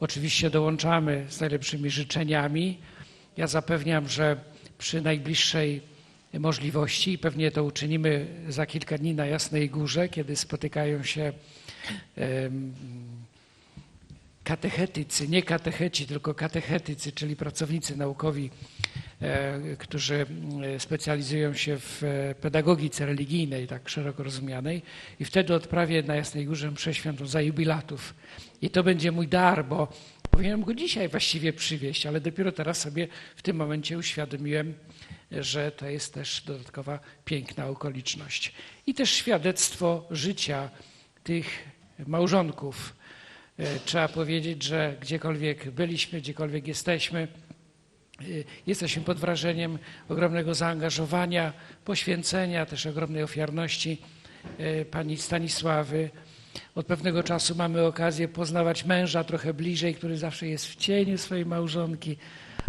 oczywiście dołączamy z najlepszymi życzeniami. Ja zapewniam, że przy najbliższej możliwości i pewnie to uczynimy za kilka dni na Jasnej Górze, kiedy spotykają się katechetycy, nie katecheci, tylko katechetycy, czyli pracownicy naukowi, którzy e, specjalizują się w e, pedagogice religijnej, tak szeroko rozumianej. I wtedy odprawię na Jasnej Górze mszę świętą za jubilatów. I to będzie mój dar, bo powinienem go dzisiaj właściwie przywieźć, ale dopiero teraz sobie w tym momencie uświadomiłem, że to jest też dodatkowa piękna okoliczność. I też świadectwo życia tych małżonków. E, Trzeba powiedzieć, że gdziekolwiek byliśmy, gdziekolwiek jesteśmy, e, jesteśmy pod wrażeniem ogromnego zaangażowania, poświęcenia, też ogromnej ofiarności e, pani Stanisławy. Od pewnego czasu mamy okazję poznawać męża trochę bliżej, który zawsze jest w cieniu swojej małżonki,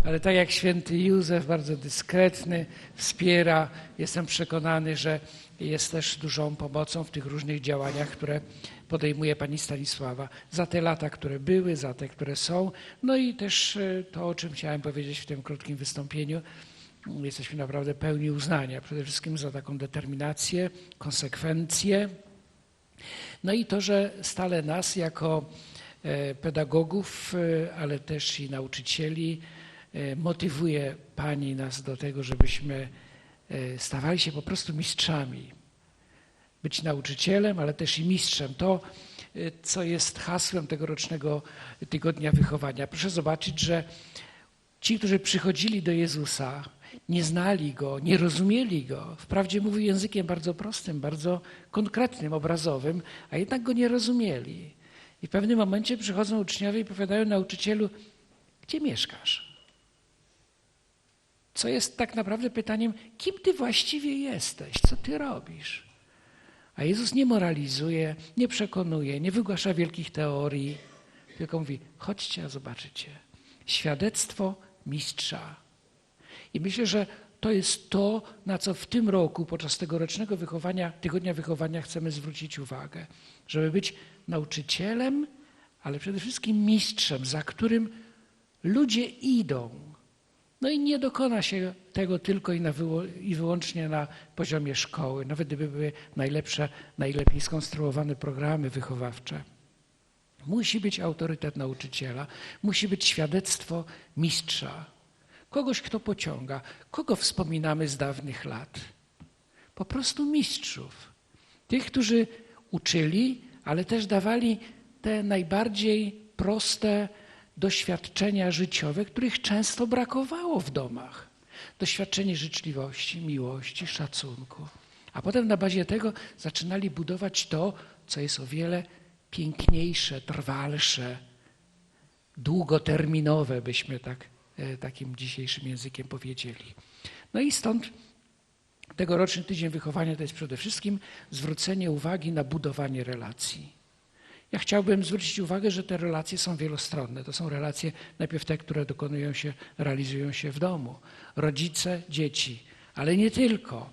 ale tak jak święty Józef, bardzo dyskretny, wspiera. Jestem przekonany, że jest też dużą pomocą w tych różnych działaniach, które podejmuje pani Stanisława za te lata, które były, za te, które są. No i też e, to, o czym chciałem powiedzieć w tym krótkim wystąpieniu. Jesteśmy naprawdę pełni uznania, przede wszystkim za taką determinację, konsekwencję. No i to, że stale nas jako e, pedagogów, e, ale też i nauczycieli motywuje Pani nas do tego, żebyśmy e, stawali się po prostu mistrzami. Być nauczycielem, ale też i mistrzem. To, e, co jest hasłem tegorocznego tygodnia wychowania. Proszę zobaczyć, że ci, którzy przychodzili do Jezusa, nie znali Go, nie rozumieli Go. Wprawdzie mówił językiem bardzo prostym, bardzo konkretnym, obrazowym, a jednak Go nie rozumieli. I w pewnym momencie przychodzą uczniowie i powiadają nauczycielu, gdzie mieszkasz? Co jest tak naprawdę pytaniem, kim Ty właściwie jesteś? Co Ty robisz? A Jezus nie moralizuje, nie przekonuje, nie wygłasza wielkich teorii, tylko mówi, chodźcie, a zobaczycie. Świadectwo mistrza. I myślę, że to jest to, na co w tym roku, podczas tegorocznego wychowania, tygodnia wychowania chcemy zwrócić uwagę. Żeby być nauczycielem, ale przede wszystkim mistrzem, za którym ludzie idą. No i nie dokona się tego tylko i, na wyło- i wyłącznie na poziomie szkoły, nawet gdyby były najlepsze, najlepiej skonstruowane programy wychowawcze. Musi być autorytet nauczyciela, musi być świadectwo mistrza, kogoś, kto pociąga. Kogo wspominamy z dawnych lat? Po prostu mistrzów. Tych, którzy uczyli, ale też dawali te najbardziej proste doświadczenia życiowe, których często brakowało w domach. Doświadczenie życzliwości, miłości, szacunku. A potem na bazie tego zaczynali budować to, co jest o wiele piękniejsze, trwalsze, długoterminowe, byśmy tak, e, takim dzisiejszym językiem powiedzieli. No i stąd tegoroczny tydzień wychowania to jest przede wszystkim zwrócenie uwagi na budowanie relacji. Ja chciałbym zwrócić uwagę, że te relacje są wielostronne. To są relacje najpierw te, które dokonują się, realizują się w domu. Rodzice, dzieci, ale nie tylko.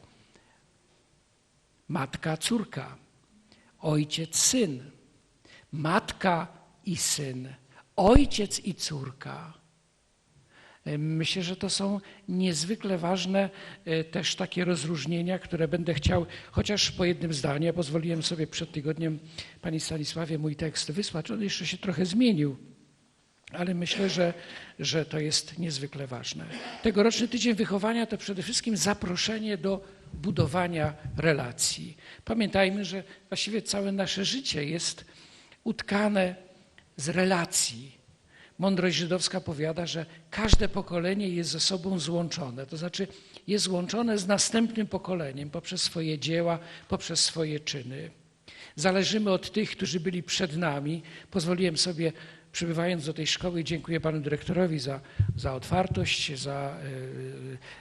Matka, córka, ojciec, syn, matka i syn, ojciec i córka. Myślę, że to są niezwykle ważne e, też takie rozróżnienia, które będę chciał, chociaż po jednym zdaniu, ja pozwoliłem sobie przed tygodniem Pani Stanisławie mój tekst wysłać, on jeszcze się trochę zmienił, ale myślę, że, że to jest niezwykle ważne. Tegoroczny tydzień wychowania to przede wszystkim zaproszenie do budowania relacji. Pamiętajmy, że właściwie całe nasze życie jest utkane z relacji. Mądrość żydowska powiada, że każde pokolenie jest ze sobą złączone, to znaczy jest złączone z następnym pokoleniem poprzez swoje dzieła, poprzez swoje czyny. Zależymy od tych, którzy byli przed nami. Pozwoliłem sobie, przybywając do tej szkoły, dziękuję panu dyrektorowi za, za otwartość, za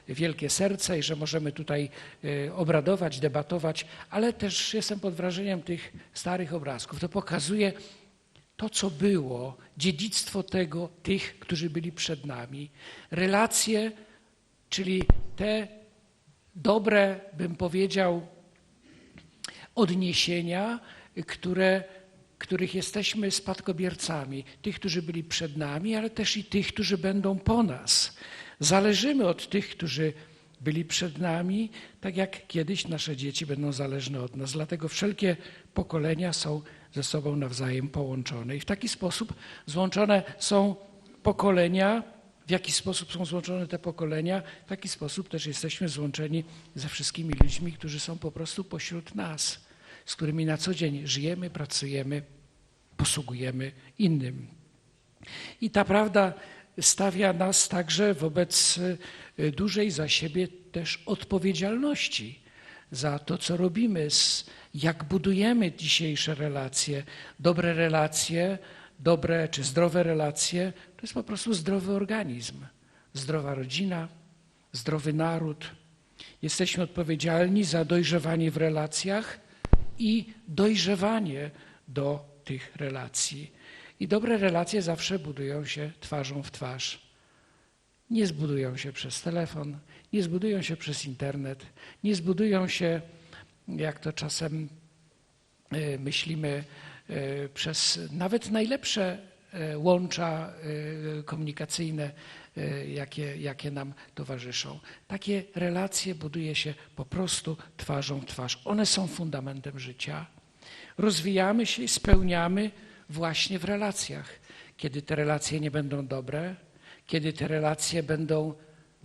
y, wielkie serce i że możemy tutaj y, obradować, debatować, ale też jestem pod wrażeniem tych starych obrazków. To pokazuje, to, co było, dziedzictwo tego, tych, którzy byli przed nami, relacje, czyli te dobre, bym powiedział, odniesienia, które których jesteśmy spadkobiercami, tych, którzy byli przed nami, ale też i tych, którzy będą po nas. Zależymy od tych, którzy byli przed nami, tak jak kiedyś nasze dzieci będą zależne od nas. Dlatego wszelkie pokolenia są ze sobą nawzajem połączone. I w taki sposób złączone są pokolenia, w jaki sposób są złączone te pokolenia, w taki sposób też jesteśmy złączeni ze wszystkimi ludźmi, którzy są po prostu pośród nas, z którymi na co dzień żyjemy, pracujemy, posługujemy innym. I ta prawda stawia nas także wobec y, dużej za siebie też odpowiedzialności za to, co robimy, jak budujemy dzisiejsze relacje. Dobre relacje, dobre czy zdrowe relacje to jest po prostu zdrowy organizm, zdrowa rodzina, zdrowy naród. Jesteśmy odpowiedzialni za dojrzewanie w relacjach i dojrzewanie do tych relacji. I dobre relacje zawsze budują się twarzą w twarz. Nie zbudują się przez telefon, nie zbudują się przez internet, nie zbudują się, jak to czasem e, myślimy, e, przez nawet najlepsze e, łącza komunikacyjne, jakie, jakie nam towarzyszą. Takie relacje buduje się po prostu twarzą w twarz. One są fundamentem życia. Rozwijamy się i spełniamy właśnie w relacjach. Kiedy te relacje nie będą dobre, kiedy te relacje będą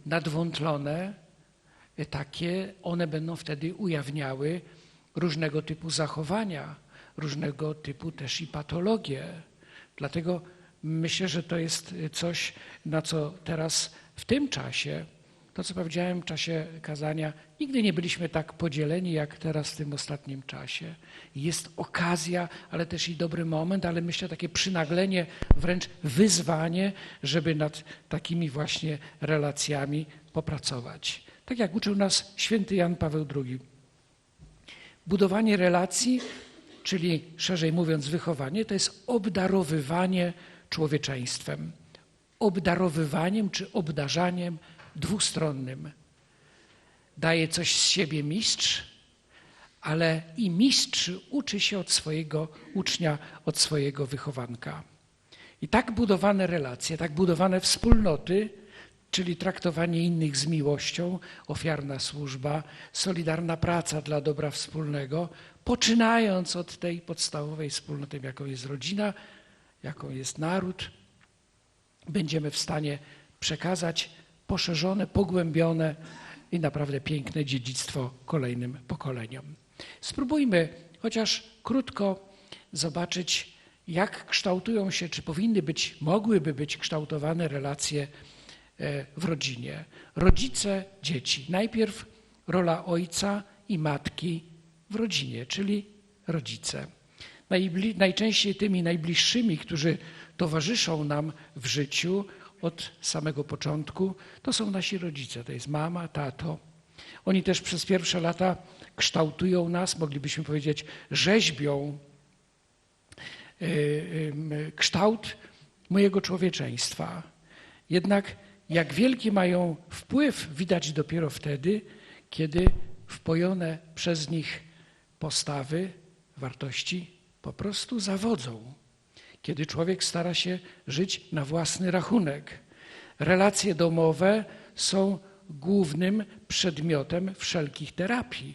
nadwątlone, takie one będą wtedy ujawniały różnego typu zachowania, różnego typu też i patologie. Dlatego myślę, że to jest coś, na co teraz w tym czasie to, co powiedziałem w czasie kazania, nigdy nie byliśmy tak podzieleni jak teraz w tym ostatnim czasie. Jest okazja, ale też i dobry moment, ale myślę takie przynaglenie, wręcz wyzwanie, żeby nad takimi właśnie relacjami popracować. Tak jak uczył nas święty Jan Paweł II. Budowanie relacji, czyli szerzej mówiąc wychowanie, to jest obdarowywanie człowieczeństwem. Obdarowywaniem czy obdarzaniem dwustronnym. Daje coś z siebie mistrz, ale i mistrz uczy się od swojego ucznia, od swojego wychowanka. I tak budowane relacje, tak budowane wspólnoty, czyli traktowanie innych z miłością, ofiarna służba, solidarna praca dla dobra wspólnego, poczynając od tej podstawowej wspólnoty, jaką jest rodzina, jaką jest naród, będziemy w stanie przekazać poszerzone, pogłębione i naprawdę piękne dziedzictwo kolejnym pokoleniom. Spróbujmy chociaż krótko zobaczyć, jak kształtują się, czy powinny być, mogłyby być kształtowane relacje e, w rodzinie. Rodzice, dzieci. Najpierw rola ojca i matki w rodzinie, czyli rodzice. najczęściej tymi najbliższymi, którzy towarzyszą nam w życiu, od samego początku, to są nasi rodzice, to jest mama, tato. Oni też przez pierwsze lata kształtują nas, moglibyśmy powiedzieć, rzeźbią e, kształt mojego człowieczeństwa. Jednak jak wielki mają wpływ, widać dopiero wtedy, kiedy wpojone przez nich postawy, wartości po prostu zawodzą kiedy człowiek stara się żyć na własny rachunek. Relacje domowe są głównym przedmiotem wszelkich terapii.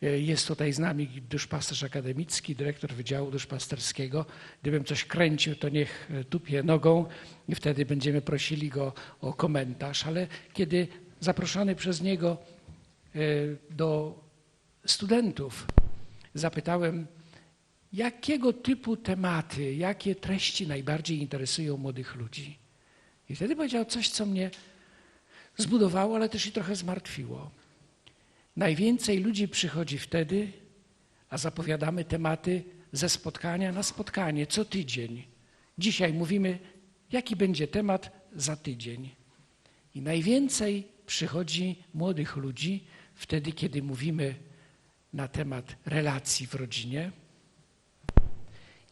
Jest tutaj z nami duszpasterz akademicki, dyrektor Wydziału Duszpasterskiego. Gdybym coś kręcił, to niech tupie nogą i wtedy będziemy prosili go o komentarz. Ale kiedy zaproszony przez niego e, do studentów zapytałem, jakiego typu tematy, jakie treści najbardziej interesują młodych ludzi. I wtedy powiedział coś, co mnie zbudowało, ale też i trochę zmartwiło. Najwięcej ludzi przychodzi wtedy, a zapowiadamy tematy ze spotkania na spotkanie, co tydzień. Dzisiaj mówimy, jaki będzie temat za tydzień. I najwięcej przychodzi młodych ludzi wtedy, kiedy mówimy na temat relacji w rodzinie,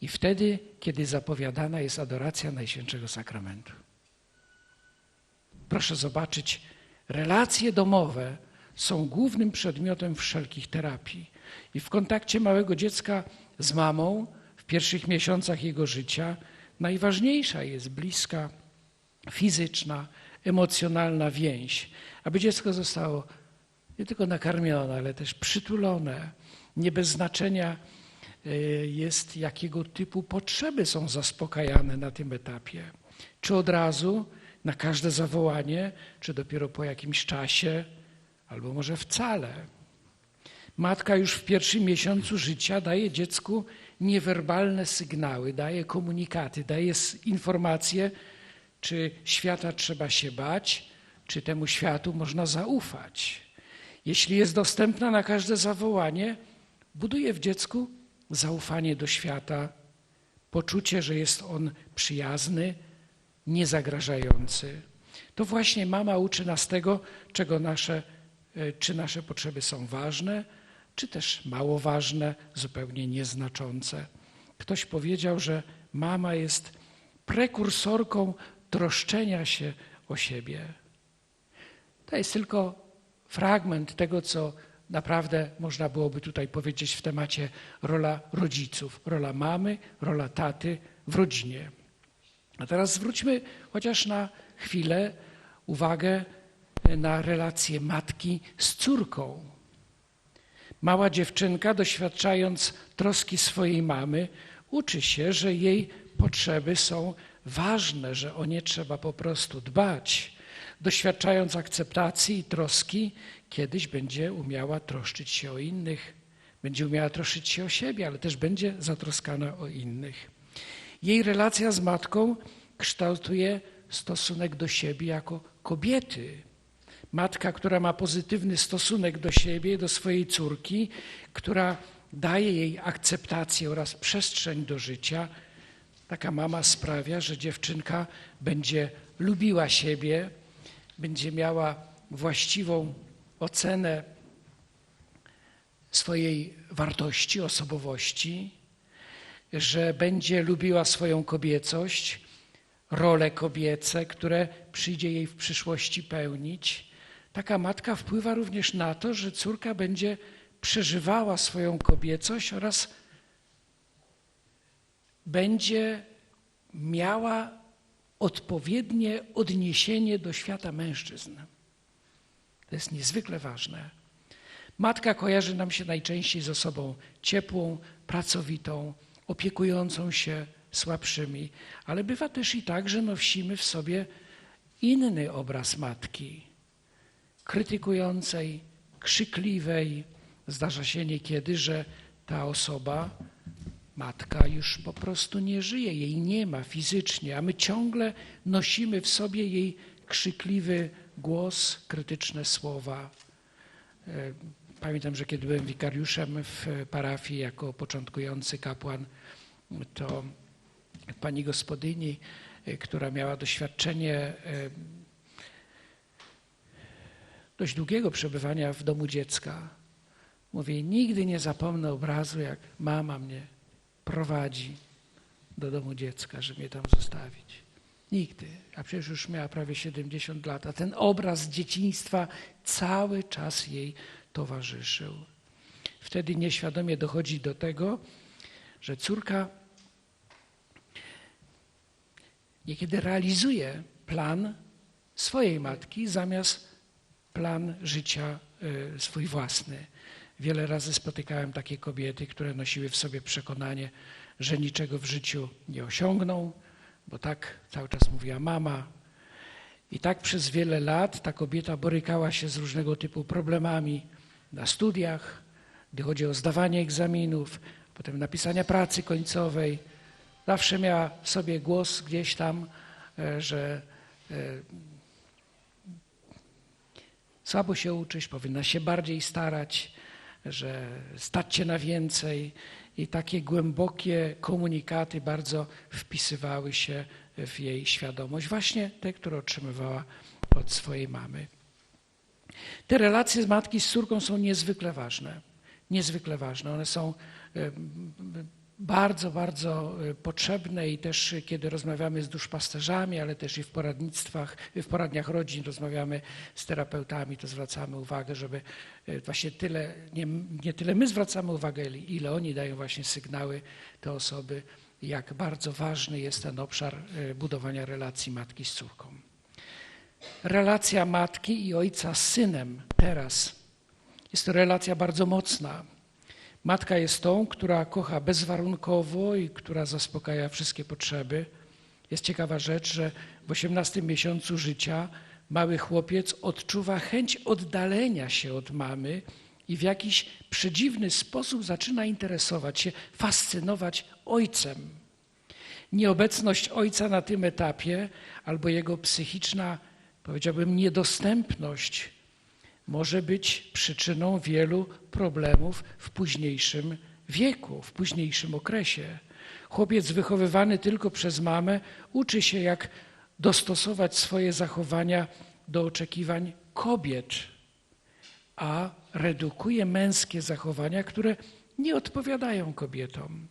i wtedy, kiedy zapowiadana jest adoracja Najświętszego Sakramentu. Proszę zobaczyć, relacje domowe są głównym przedmiotem wszelkich terapii. I w kontakcie małego dziecka z mamą, w pierwszych miesiącach jego życia najważniejsza jest bliska, fizyczna, emocjonalna więź, aby dziecko zostało nie tylko nakarmione, ale też przytulone. Nie bez znaczenia jest, jakiego typu potrzeby są zaspokajane na tym etapie. Czy od razu, na każde zawołanie, czy dopiero po jakimś czasie, albo może wcale. Matka już w pierwszym miesiącu życia daje dziecku niewerbalne sygnały, daje komunikaty, daje informacje, czy świata trzeba się bać, czy temu światu można zaufać. Jeśli jest dostępna na każde zawołanie, buduje w dziecku zaufanie do świata, poczucie, że jest on przyjazny, niezagrażający. To właśnie mama uczy nas tego, czego nasze, e, czy nasze potrzeby są ważne, czy też mało ważne, zupełnie nieznaczące. Ktoś powiedział, że mama jest prekursorką troszczenia się o siebie. To jest tylko fragment tego, co naprawdę można byłoby tutaj powiedzieć w temacie rola rodziców, rola mamy, rola taty w rodzinie. A teraz zwróćmy chociaż na chwilę uwagę na relację matki z córką. Mała dziewczynka, doświadczając troski swojej mamy, uczy się, że jej potrzeby są ważne, że o nie trzeba po prostu dbać. Doświadczając akceptacji i troski, kiedyś będzie umiała troszczyć się o innych, będzie umiała troszczyć się o siebie, ale też będzie zatroskana o innych. Jej relacja z matką kształtuje stosunek do siebie jako kobiety. Matka, która ma pozytywny stosunek do siebie, do swojej córki, która daje jej akceptację oraz przestrzeń do życia, taka mama sprawia, że dziewczynka będzie lubiła siebie, będzie miała właściwą ocenę swojej wartości, osobowości, że będzie lubiła swoją kobiecość, role kobiece, które przyjdzie jej w przyszłości pełnić. Taka matka wpływa również na to, że córka będzie przeżywała swoją kobiecość oraz będzie miała odpowiednie odniesienie do świata mężczyzn. To jest niezwykle ważne. Matka kojarzy nam się najczęściej z osobą ciepłą, pracowitą, opiekującą się słabszymi, ale bywa też i tak, że nosimy w sobie inny obraz matki, krytykującej, krzykliwej. Zdarza się niekiedy, że ta osoba, matka, już po prostu nie żyje, jej nie ma fizycznie, a my ciągle nosimy w sobie jej krzykliwy głos, krytyczne słowa. E, pamiętam, że kiedy byłem wikariuszem w parafii jako początkujący kapłan, to pani gospodyni, e, która miała doświadczenie e, dość długiego przebywania w domu dziecka, mówi: Nigdy nie zapomnę obrazu, jak mama mnie prowadzi do domu dziecka, żeby mnie tam zostawić. Nigdy. A przecież już miała prawie 70 lat, a ten obraz dzieciństwa cały czas jej towarzyszył. Wtedy nieświadomie dochodzi do tego, że córka niekiedy realizuje plan swojej matki zamiast plan życia y, swój własny. Wiele razy spotykałem takie kobiety, które nosiły w sobie przekonanie, że niczego w życiu nie osiągną, bo tak cały czas mówiła mama. I tak przez wiele lat ta kobieta borykała się z różnego typu problemami na studiach, gdy chodzi o zdawanie egzaminów, potem napisania pracy końcowej. Zawsze miała w sobie głos gdzieś tam, e, że e, słabo się uczyć, powinna się bardziej starać, że stać się na więcej. I takie głębokie komunikaty bardzo wpisywały się w jej świadomość, właśnie te, które otrzymywała od swojej mamy. Te relacje z matki z córką są niezwykle ważne. Niezwykle ważne. One są bardzo, bardzo y, potrzebne i też y, kiedy rozmawiamy z duszpasterzami, ale też i w poradnictwach, w poradniach rodzin rozmawiamy z terapeutami, to zwracamy uwagę, żeby y, właśnie tyle, nie, nie tyle my zwracamy uwagę, ile oni dają właśnie sygnały, te osoby, jak bardzo ważny jest ten obszar budowania relacji matki z córką. Relacja matki i ojca z synem teraz jest to relacja bardzo mocna. Matka jest tą, która kocha bezwarunkowo i która zaspokaja wszystkie potrzeby. Jest ciekawa rzecz, że w 18 miesiącu życia mały chłopiec odczuwa chęć oddalenia się od mamy i w jakiś przedziwny sposób zaczyna interesować się, fascynować ojcem. Nieobecność ojca na tym etapie albo jego psychiczna, powiedziałbym, niedostępność może być przyczyną wielu problemów w późniejszym wieku, w późniejszym okresie. Chłopiec wychowywany tylko przez mamę uczy się, jak dostosować swoje zachowania do oczekiwań kobiet, a redukuje męskie zachowania, które nie odpowiadają kobietom.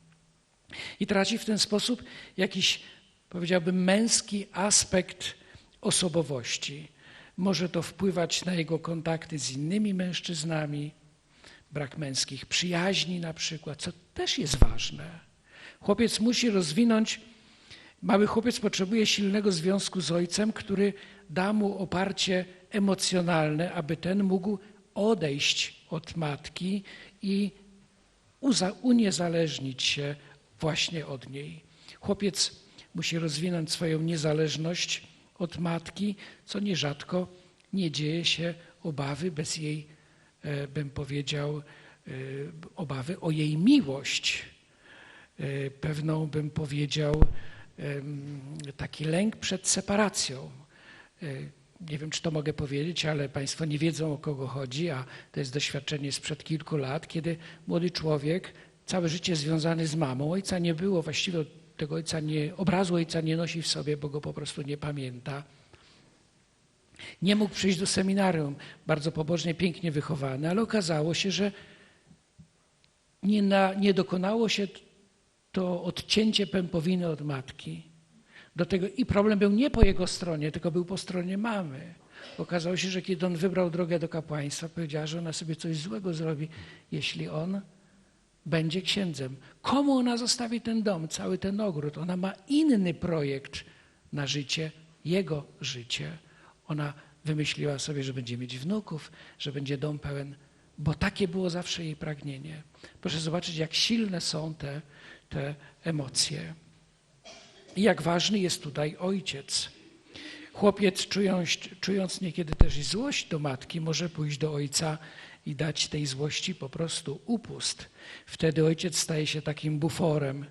I traci w ten sposób jakiś, powiedziałbym, męski aspekt osobowości. Może to wpływać na jego kontakty z innymi mężczyznami, brak męskich przyjaźni na przykład, co też jest ważne. Chłopiec musi rozwinąć, mały chłopiec potrzebuje silnego związku z ojcem, który da mu oparcie emocjonalne, aby ten mógł odejść od matki i uniezależnić się właśnie od niej. Chłopiec musi rozwinąć swoją niezależność od matki, co nierzadko nie dzieje się obawy bez jej, e, bym powiedział, e, obawy o jej miłość. E, pewną, bym powiedział, taki lęk przed separacją. Nie wiem, czy to mogę powiedzieć, ale Państwo nie wiedzą, o kogo chodzi, a to jest doświadczenie sprzed kilku lat, kiedy młody człowiek, całe życie związany z mamą, ojca nie było, właściwie tego ojca nie, obrazu ojca nie nosi w sobie, bo go po prostu nie pamięta. Nie mógł przyjść do seminarium, bardzo pobożnie, pięknie wychowany, ale okazało się, że nie, na, nie dokonało się to odcięcie pępowiny od matki. Do tego, I problem był nie po jego stronie, tylko był po stronie mamy. Okazało się, że kiedy on wybrał drogę do kapłaństwa, powiedziała, że ona sobie coś złego zrobi, jeśli on będzie księdzem. Komu ona zostawi ten dom, cały ten ogród? Ona ma inny projekt na życie, jego życie. Ona wymyśliła sobie, że będzie mieć wnuków, że będzie dom pełen, bo takie było zawsze jej pragnienie. Proszę zobaczyć, jak silne są te, te emocje. I jak ważny jest tutaj ojciec. Chłopiec, czując, czując niekiedy też i złość do matki, może pójść do ojca i dać tej złości po prostu upust. Wtedy ojciec staje się takim buforem.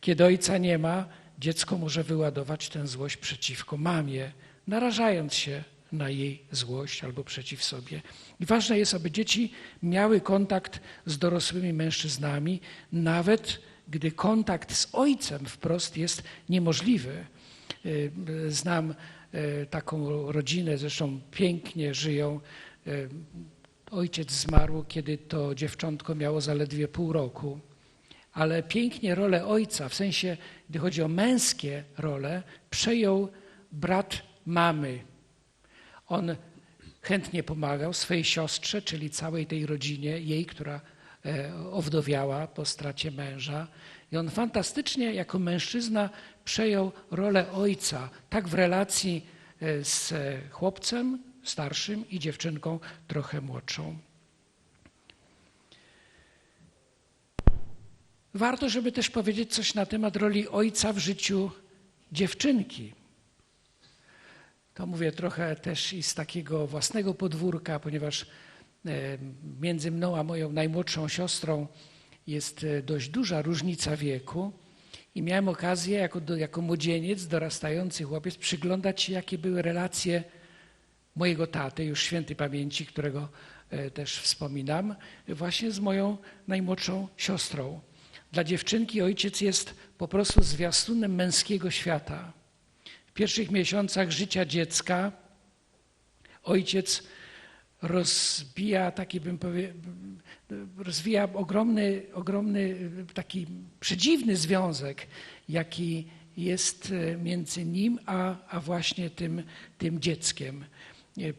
Kiedy ojca nie ma, dziecko może wyładować tę złość przeciwko mamie, narażając się na jej złość albo przeciw sobie. I ważne jest, aby dzieci miały kontakt z dorosłymi mężczyznami, nawet gdy kontakt z ojcem wprost jest niemożliwy. Y, znam y, taką rodzinę, zresztą pięknie żyją. Ojciec zmarł, kiedy to dziewczątko miało zaledwie pół roku. Ale pięknie rolę ojca, w sensie, gdy chodzi o męskie role, przejął brat mamy. On chętnie pomagał swojej siostrze, czyli całej tej rodzinie, jej, która e, owdowiała po stracie męża. I on fantastycznie jako mężczyzna przejął rolę ojca, tak w relacji e, z chłopcem starszym i dziewczynką trochę młodszą. Warto, żeby też powiedzieć coś na temat roli ojca w życiu dziewczynki. To mówię trochę też i z takiego własnego podwórka, ponieważ e, między mną a moją najmłodszą siostrą jest e, dość duża różnica wieku. I miałem okazję jako, jako młodzieniec, dorastający chłopiec, przyglądać się, jakie były relacje mojego taty, już świętej pamięci, którego e, też wspominam, właśnie z moją najmłodszą siostrą. Dla dziewczynki ojciec jest po prostu zwiastunem męskiego świata. W pierwszych miesiącach życia dziecka ojciec rozbija taki, bym powie, rozwija ogromny, ogromny taki przedziwny związek, jaki jest e, między nim a, a właśnie tym, tym dzieckiem.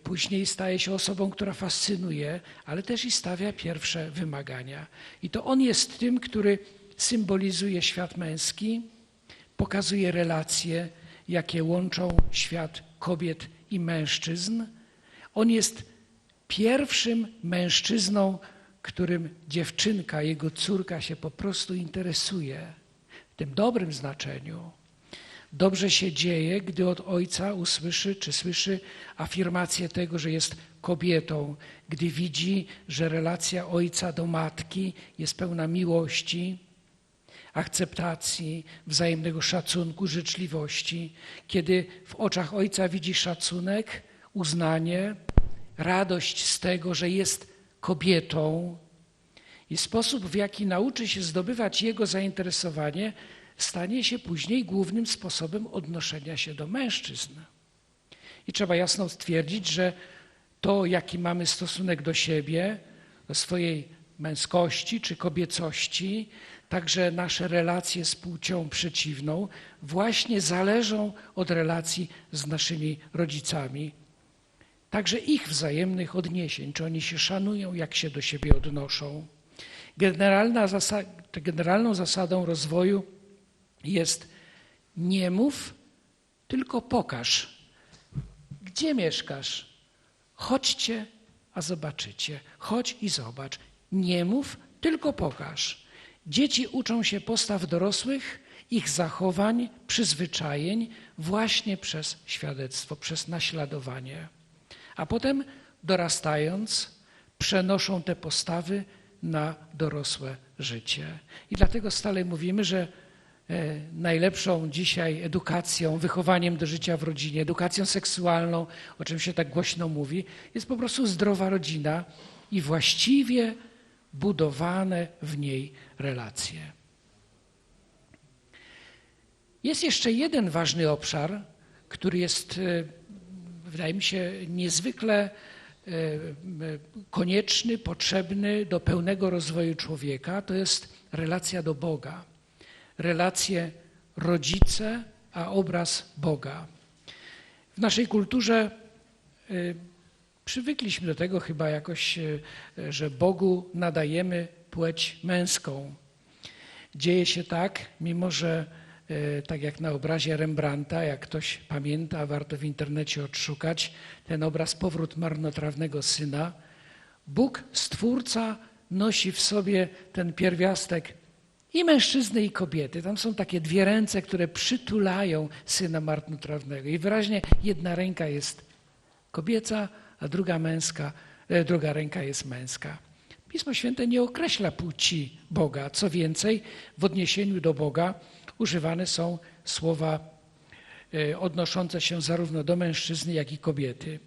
Później staje się osobą, która fascynuje, ale też i stawia pierwsze wymagania. I to on jest tym, który symbolizuje świat męski, pokazuje relacje, jakie łączą świat kobiet i mężczyzn. On jest pierwszym mężczyzną, którym dziewczynka, jego córka się po prostu interesuje. W tym dobrym znaczeniu. Dobrze się dzieje, gdy od ojca usłyszy czy słyszy afirmację tego, że jest kobietą, gdy widzi, że relacja ojca do matki jest pełna miłości, akceptacji, wzajemnego szacunku, życzliwości, kiedy w oczach ojca widzi szacunek, uznanie, radość z tego, że jest kobietą i sposób, w jaki nauczy się zdobywać jego zainteresowanie, stanie się później głównym sposobem odnoszenia się do mężczyzn. I trzeba jasno stwierdzić, że to, jaki mamy stosunek do siebie, do swojej męskości czy kobiecości, także nasze relacje z płcią przeciwną, właśnie zależą od relacji z naszymi rodzicami. Także ich wzajemnych odniesień, czy oni się szanują, jak się do siebie odnoszą. Generalna generalną zasadą rozwoju jest nie mów, tylko pokaż. Gdzie mieszkasz? Chodźcie, a zobaczycie. Chodź i zobacz. Nie mów, tylko pokaż. Dzieci uczą się postaw dorosłych, ich zachowań, przyzwyczajeń właśnie przez świadectwo, przez naśladowanie. A potem dorastając, przenoszą te postawy na dorosłe życie. I dlatego stale mówimy, że najlepszą dzisiaj edukacją, wychowaniem do życia w rodzinie, edukacją seksualną, o czym się tak głośno mówi, jest po prostu zdrowa rodzina i właściwie budowane w niej relacje. Jest jeszcze jeden ważny obszar, który jest, e, wydaje mi się, niezwykle e, konieczny, potrzebny do pełnego rozwoju człowieka. To jest relacja do Boga. Relacje rodzice, a obraz Boga. W naszej kulturze e, przywykliśmy do tego chyba jakoś, że Bogu nadajemy płeć męską. Dzieje się tak, mimo że tak jak na obrazie Rembrandta, jak ktoś pamięta, warto w internecie odszukać ten obraz Powrót marnotrawnego syna. Bóg, Stwórca, nosi w sobie ten pierwiastek i mężczyzny, i kobiety. Tam są takie dwie ręce, które przytulają syna marnotrawnego. I wyraźnie jedna ręka jest kobieca, a druga męska, druga ręka jest męska. Pismo Święte nie określa płci Boga. Co więcej, w odniesieniu do Boga używane są słowa odnoszące się zarówno do mężczyzny, jak i kobiety.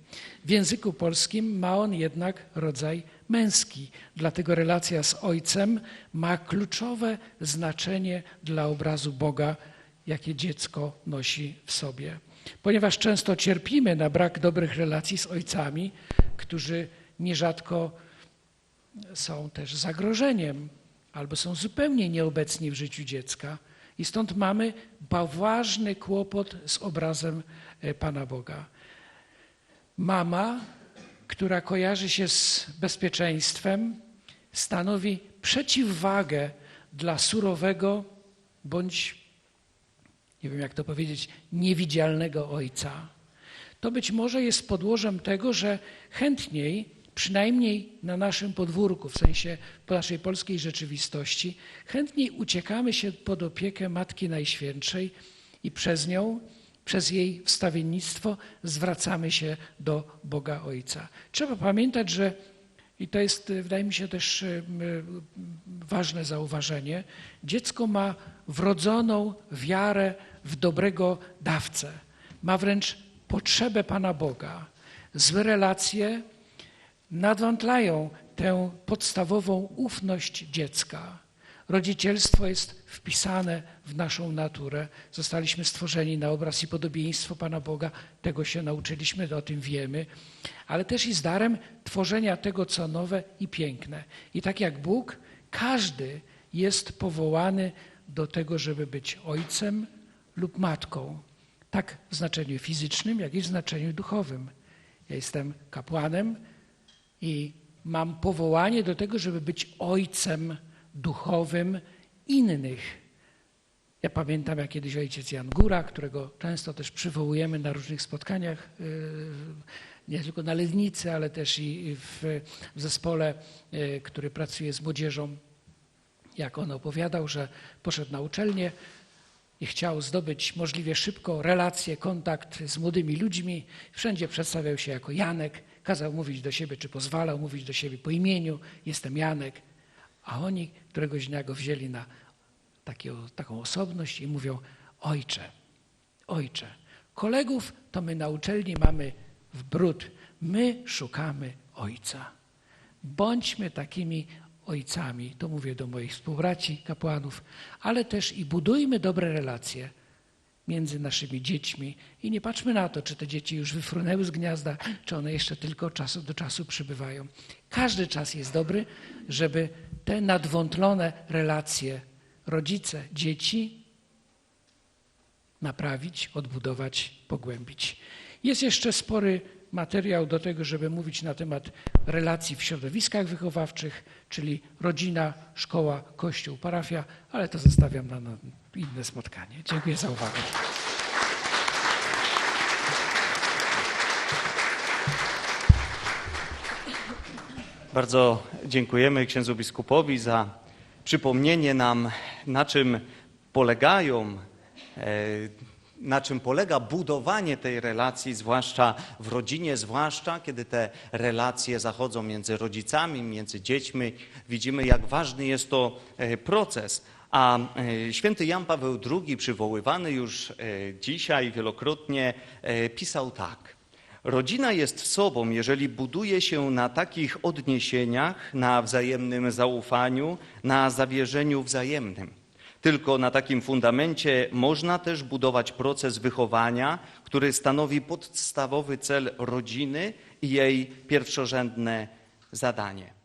W języku polskim ma on jednak rodzaj męski, dlatego relacja z ojcem ma kluczowe znaczenie dla obrazu Boga, jakie dziecko nosi w sobie. Ponieważ często cierpimy na brak dobrych relacji z ojcami, którzy nierzadko są też zagrożeniem albo są zupełnie nieobecni w życiu dziecka. I stąd mamy poważny kłopot z obrazem Pana Boga. Mama, która kojarzy się z bezpieczeństwem, stanowi przeciwwagę dla surowego bądź, nie wiem jak to powiedzieć, niewidzialnego ojca. To być może jest podłożem tego, że chętniej przynajmniej na naszym podwórku, w sensie naszej polskiej rzeczywistości, chętniej uciekamy się pod opiekę Matki Najświętszej i przez nią, przez jej wstawiennictwo zwracamy się do Boga Ojca. Trzeba pamiętać, że i to jest, wydaje mi się, też ważne zauważenie. Dziecko ma wrodzoną wiarę w dobrego dawcę. Ma wręcz potrzebę Pana Boga. Złe relacje nadwątlają tę podstawową ufność dziecka. Rodzicielstwo jest wpisane w naszą naturę. Zostaliśmy stworzeni na obraz i podobieństwo Pana Boga. Tego się nauczyliśmy, o tym wiemy. Ale też i z darem tworzenia tego, co nowe i piękne. I tak jak Bóg, każdy jest powołany do tego, żeby być ojcem lub matką. Tak w znaczeniu fizycznym, jak i w znaczeniu duchowym. Ja jestem kapłanem i mam powołanie do tego, żeby być ojcem duchowym innych. Ja pamiętam, jak kiedyś ojciec Jan Góra, którego często też przywołujemy na różnych spotkaniach, yy, nie tylko na Lednicy, ale też i w, w zespole, yy, który pracuje z młodzieżą, jak on opowiadał, że poszedł na uczelnię i chciał zdobyć możliwie szybko relacje, kontakt z młodymi ludźmi. Wszędzie przedstawiał się jako Janek, kazał mówić do siebie, czy pozwalał mówić do siebie po imieniu, jestem Janek. A oni któregoś dnia go wzięli na takiego, taką osobność i mówią, ojcze, ojcze, kolegów to my na uczelni mamy w brud, my szukamy ojca. Bądźmy takimi ojcami, to mówię do moich współbraci, kapłanów, ale też i budujmy dobre relacje między naszymi dziećmi i nie patrzmy na to, czy te dzieci już wyfrunęły z gniazda, czy one jeszcze tylko od czasu do czasu przybywają. Każdy czas jest dobry, żeby te nadwątlone relacje rodzice, dzieci naprawić, odbudować, pogłębić. Jest jeszcze spory materiał do tego, żeby mówić na temat relacji w środowiskach wychowawczych, czyli rodzina, szkoła, kościół, parafia, ale to zostawiam na, inne spotkanie. Dziękuję za uwagę. Bardzo dziękujemy księdzu biskupowi za przypomnienie nam, na czym polegają, e, na czym polega budowanie tej relacji, zwłaszcza w rodzinie, zwłaszcza kiedy te relacje zachodzą między rodzicami, między dziećmi. Widzimy, jak ważny jest to e, proces. A e, święty Jan Paweł II, przywoływany już dzisiaj wielokrotnie, pisał tak. Rodzina jest sobą, jeżeli buduje się na takich odniesieniach, na wzajemnym zaufaniu, na zawierzeniu wzajemnym. Tylko na takim fundamencie można też budować proces wychowania, który stanowi podstawowy cel rodziny i jej pierwszorzędne zadanie.